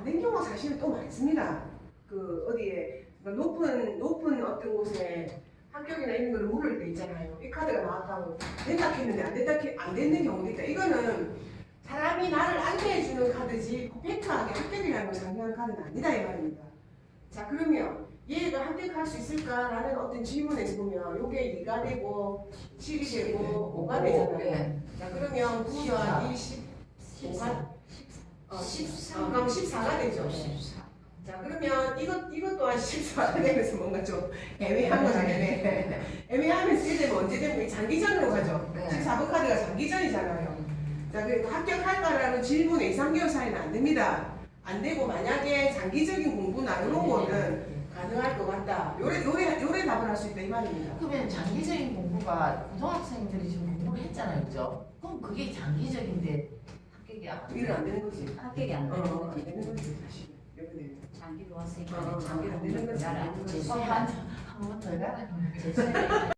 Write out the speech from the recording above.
안된 경우가 사실은 또 많습니다. 그 어디에 그러니까 높은 높은 어떤 곳에 합격이나 이런 걸 물을 때 있잖아요. 이 카드가 나왔다고 된다 했는데 안 된다 했- 안 되는 경우도 있다. 이거는 사람이 나를 안내해 주는 카드지 퍼펙트하게 합격이라는 걸 상징하는 카드는 아니다 이 말입니다. 자 그러면 얘가 합격할 수 있을까라는 어떤 질문에서 보면 요게 2가 되고 7이 되고 5가 되잖아요. 네. 자 그러면 9와 2, 10, 5가 어, 10, 어, 그럼 14가 되죠. 자 그러면 이것 이것 또한 14가 되면서 뭔가 좀 애매한 거잖아요. 애매하면 쓰게 되면 언제 되면 장기전으로 가죠. 네. 14번 카드가 장기전이잖아요. 자 그러니까 합격할까라는 질문에 2, 3개월 사이는 안 됩니다. 안 되고 만약에 장기적인 공부나 이런 거는 가능할 것 같다. 요래 요래 요래 답을 할 수 있다 이 말입니다. 그러면 장기적인 공부가 고등학생들이 지금 공부를 했잖아요, 그죠? 그럼 그게 장기적인데 합격이 안 이건 안 되는 거지. 합격이 안 어, 되는 어, 안 거지. 되는 거지 사실. 여기는. 장기로 왔으니까 어, 어, 장기로 안 되는 거지. 가라. 제수야